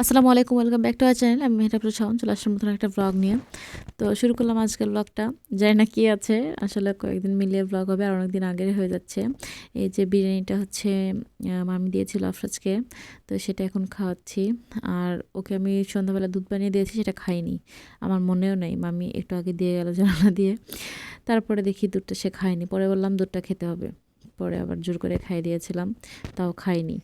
আসসালামু আলাইকুম, welcome back to our channel. আমি মেহরাবুল শাওন চলে আসলাম নতুন একটা ব্লগ নিয়ে। তো শুরু করলাম আজকের ব্লগটা জানি না কী আছে, আসলে কয়েকদিন মিলিয়ে ব্লগ হবে, আর অনেকদিন আগের হয়ে যাচ্ছে। এই যে বিরিয়ানিটা হচ্ছে মামি দিয়েছিল আফরাজকে, তো সেটা এখন খাওয়াচ্ছি। আর ওকে আমি সন্ধ্যাবেলা দুধ বানিয়ে দিয়েছি, সেটা খাইনি। আমার মনেও নেই, মামি একটু আগে দিয়ে গেল জানালা দিয়ে। তারপরে দেখি দুধটা সে খায়নি, পরে বললাম দুধটা খেতে হবে। পরে আবার জোর করে খাইয়ে দিয়েছিলাম, তাও খাইনি।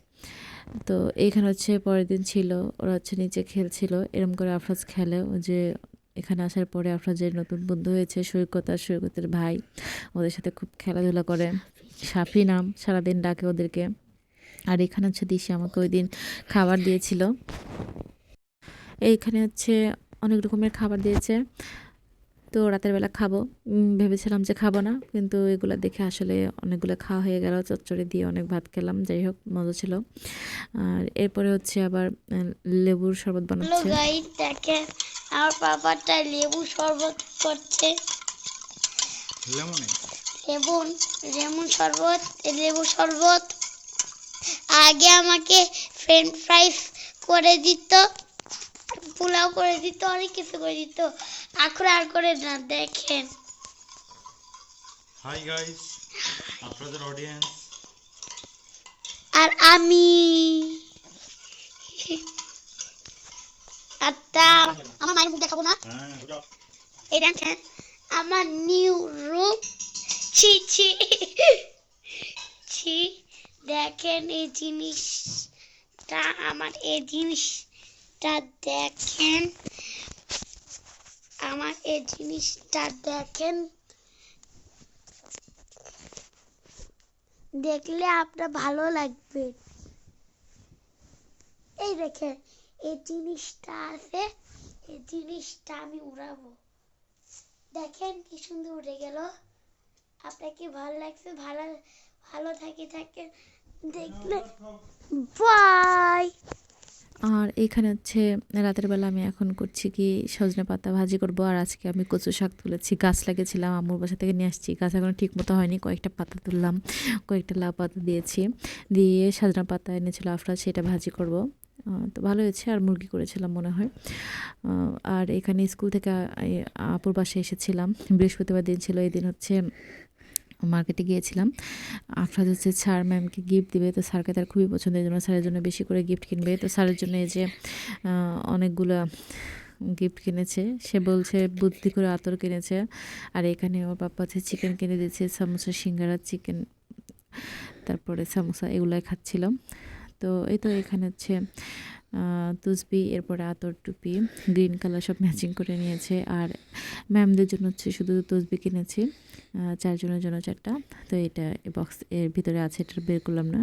তো এইখানে হচ্ছে পরের দিন ছিল, ওরা হচ্ছে নিচে খেলছিল, এরম করে আফরাজ খেলে ও যে এখানে আসার পরে আফরাজের নতুন বন্ধু হয়েছে সৈকত আর সৈকতের ভাই, ওদের সাথে খুব খেলাধুলা করে। সাফি নাম, সারাদিন ডাকে ওদেরকে। আর এখানে হচ্ছে দিশি আমাকে ওই দিন খাবার দিয়েছিল। এইখানে হচ্ছে অনেক রকমের খাবার দিয়েছে। তো রাতের বেলা খাব। ভেবেছিলাম যে খাব না কিন্তু এগুলো দেখে আসলে অনেকগুলো খাওয়া হয়ে গেল চচ্চড়ি দিয়ে অনেক ভাত খেলাম যাই হোক মজা ছিল। আর এরপরে হচ্ছে আবার লেবুর শরবত হ্যালো বানাচ্ছে গাইস দেখেন আমার পাপাটা লেবু শরবত করছে। লেমনে লেবুন লেমন শরবত লেবু শরবত। আগে আমাকে ফ্রেঞ্চ ফ্রাইস করে দিত পোলাও করে দিত অনেক কিছু করে দিত। আর করে না দেখেন। হাই গাইস আপনাদের অডিয়েন্স আর আমি। আচ্ছা আমার মায়ের মুখ দেখাবো না? হ্যাঁ এই দেখেন আমার নিউ রুম ছি ছি। ছি দেখেন এই জিনিসটা আমার এই জিনিসটা দেখেন। আমার এই জিনিসটা দেখেন। দেখলে আপনার ভালো লাগবে। এই দেখেন এই জিনিসটা আছে এই জিনিসটা আমি উড়াবো। দেখেন কি সুন্দর উড়ে গেল। আপনাকে ভালো লাগছে? ভালো ভালো থাকি থাকেন। দেখলে বাই! আর এখানে হচ্ছে রাতের বেলা আমি এখন করছি কি সজনে পাতা ভাজি করব, আর আজকে আমি কচু শাক তুলেছি। গাছ লাগিয়েছিলাম, আম্মুর বাসা থেকে নিয়ে আসছি। গাছ এখন ঠিক মতো হয়নি, কয়েকটা পাতা তুললাম, কয়েকটা লাউ পাতা দিয়েছি। দিয়ে সজনা পাতা এনেছিল আফরা, সেটা ভাজি করব। তো ভালো হয়েছে, আর মুরগি করেছিলাম মনে হয়। আর এখানে স্কুল থেকে আপুর বাসায় এসেছিলাম। বৃহস্পতিবার দিন ছিল, এই দিন হচ্ছে মার্কেটে গিয়েছিলাম। আফরাজ হচ্ছে স্যার ম্যামকে গিফট দিবে, তো স্যারকে তার খুবই পছন্দের জন্য স্যারের জন্য বেশি করে গিফট কিনবে। তো স্যারের জন্য এই যে অনেকগুলো গিফট কিনেছে, সে বলছে বুদ্ধি করে আতর কিনেছে। আর এখানে আমার পাপা হচ্ছে চিকেন কিনে দিয়েছে সামোসা সিঙ্গারা চিকেন তারপরে সামোসা এগুলাই খাচ্ছিলাম তো এই তো এখানে হচ্ছে তুসবি, এরপরে আতর, টুপি, গ্রিন কালার সব ম্যাচিং করে নিয়েছে। আর ম্যামদের জন্য হচ্ছে শুধু তসবি কিনেছি চারজনের জন্য চারটা। তো এটা বক্স এর ভিতরে আছে, এটা বের করলাম না।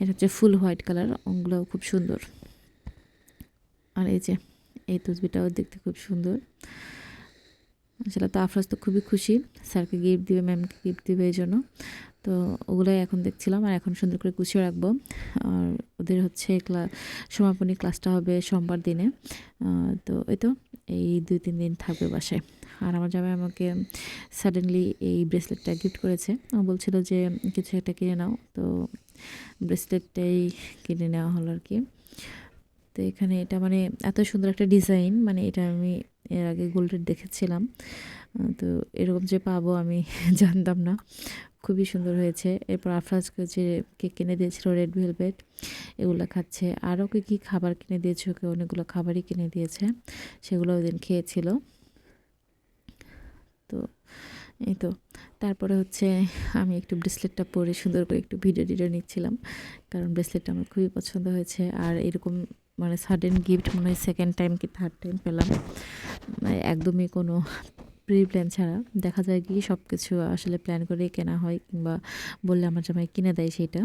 এটা হচ্ছে ফুল হোয়াইট কালার ওগুলোও খুব সুন্দর। আর এই যে, এই তসবিটাও দেখতে খুব সুন্দর। আসলে তো আফরাজ তো খুবই খুশি। স্যারকে গিফট দিবে ম্যামকে গিফট দিবে, এই জন্য। তো ওগুলোই এখন দেখছিলাম আর এখন সুন্দর করে গুছিয়ে রাখব। আর ওদের হচ্ছে ক্লা, সমাপনী ক্লাসটা হবে সোমবার দিনে। তো এই তো এই দুই তিন দিন থাকবে বাসায়। আর আমার জামাই আমাকে সাডেনলি এই ব্রেসলেটটা গিফট করেছে। বলছিল যে, কিছু একটা কিনে নাও। তো ব্রেসলেটটাই কিনে নেওয়া হলো আর কি। তো এখানে এটা মানে এত সুন্দর একটা ডিজাইন মানে এটা আমি এর আগে গোল্ডের দেখেছিলাম। তো এরকম যে পাবো আমি জানতাম না। খুবই সুন্দর হয়েছে। এরপর আফরাজকে যে কেক কিনে দিয়েছিল রেড ভেলভেট এগুলো খাচ্ছে। আরও কি কী খাবার কিনে দিয়েছে ওকে? অনেকগুলো খাবারই কিনে দিয়েছে। সেগুলো ওই দিন খেয়েছিল। তো এই তো। তারপরে হচ্ছে আমি একটু ব্রেসলেটটা পরে সুন্দর করে একটু ভিডিও টিডিও নিচ্ছিলাম। কারণ ব্রেসলেটটা আমার খুবই পছন্দ হয়েছে। আর এরকম মানে সাডেন গিফট মনে হয় সেকেন্ড টাইম কি থার্ড টাইম পেলাম। মানে একদমই কোনো প্রি প্ল্যান ছাড়া। দেখা যায় কি সব কিছু আসলে প্ল্যান করে কেনা হয় কিংবা বললে আমার জামাই কিনে দেয় সেটা।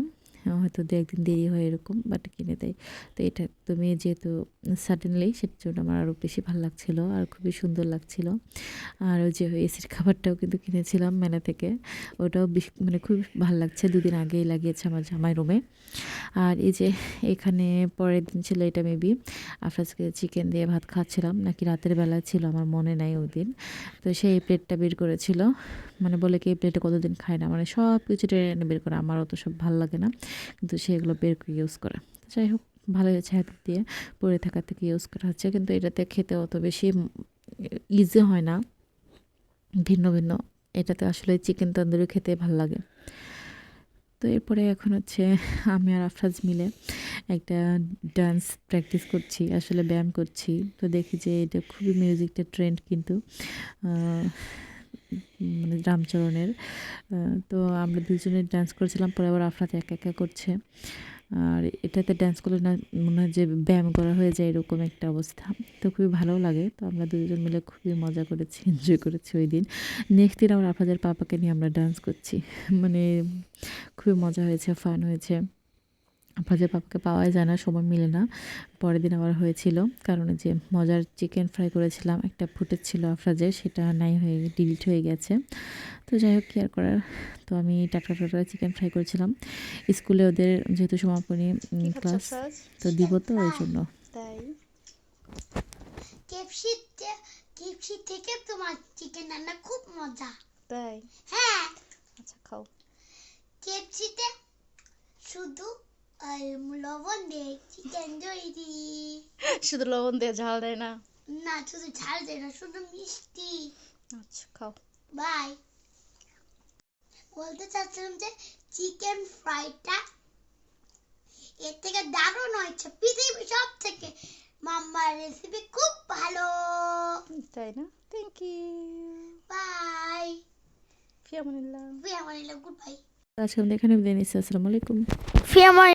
হয়তো দু একদিন দেরি হয় এরকম বাট কিনে দেয়। তো এটা একদমই যেহেতু সাডেনলি সেটার জন্য আমার আরও বেশি ভালো লাগছিল আর খুবই সুন্দর লাগছিল। আর ওই যে এসির খাবারটাও কিন্তু কিনেছিলাম মেলা থেকে। ওটাও বেশ মানে খুব ভালো লাগছে। দুদিন আগেই লাগিয়েছে আমার জামাই রুমে আর এই যে এখানে পরের দিন ছিল এটা মেবি আফরাজকে চিকেন দিয়ে ভাত খাচ্ছিলাম। নাকি রাতের বেলা ছিল, আমার মনে নাই ওই দিন। তো সেই প্লেটটা বের করেছিল। মানে বলে কি, এই প্লেটে কতদিন খায় না? মানে সব কিছু টেনে বের করে। আমার অত সব ভালো লাগে না। কিন্তু সেগুলো বের করে ইউজ করে। যাই হোক ভালো হয়েছে হাত দিয়ে, পরে থাকা থেকে ইউজ করা হচ্ছে। কিন্তু এটাতে খেতে অত বেশি ইজি হয় না। ভিন্ন ভিন্ন। এটাতে আসলে চিকেন তন্দুরি খেতে ভালো লাগে। তো এরপরে এখন হচ্ছে আমি আর আফরাজ মিলে একটা ডান্স প্র্যাকটিস করছি, আসলে ব্যায়াম করছি। তো দেখি যে এটা খুবই মিউজিকটা ট্রেন্ড কিন্তু। মানে রামচরণের। তো আমরা দুজনে ডান্স করেছিলাম, পরে আবার আফরাত একা একা করছে। আর এটাতে ডান্স করলে না, মনে হয় যে ব্যায়াম করা হয়ে যায় এরকম একটা অবস্থা। তো খুবই ভালো লাগে। তো আমরা দুজন মিলে খুবই মজা করেছি এনজয় করেছি ওই দিন। নেক্সট দিন আমার আফরাজের পাপাকে নিয়ে আমরা ডান্স করছি। মানে খুবই মজা হয়েছে ফান হয়েছে। আফরাজের পাপাকে পাওয়াই যায় না সময় মিলে না। পরের দিন আবার হয়েছিল কারণ যে মজার চিকেন ফ্রাই করেছিলাম একটা ফুটেজ ছিল আফরাজের সেটা নাই হয়ে ডিলিট হয়ে গেছে। তো যাই হোক কি আর করার? তো আমি টাটা টাটা চিকেন ফ্রাই করেছিলাম। স্কুলে ওদের যেহেতু সমাপনী ক্লাস তো দিব তো ওই জন্য। তাই। কেপসি কেপসি থেকে তোমার চিকেন রান্না খুব মজা। তাই? হ্যাঁ। আচ্ছা খাও। কেপসিতে শুধু লবণ দিয়ে চিকেন তৈরি শুধু লবণ দিয়ে ঝাল দেয় না। না শুধু ঝাল দেয় না শুধু মিষ্টি। আচ্ছা খাও। বাই বলতে চাচ্ছিলাম যে চিকেন ফ্রাইটা এর থেকে দারুণ হয়েছে। পৃথিবী সব থেকে মাম্মার রেসিপি খুব ভালো। তাই না? থ্যাংক ইউ বাই ফিয়ামানিল্লাহ। ফিয়ামানিল্লাহ গুড বাই আজকে আমরা এখানে বিদায় নিচ্ছি আসসালামু আলাইকুম। ফিয়ামানি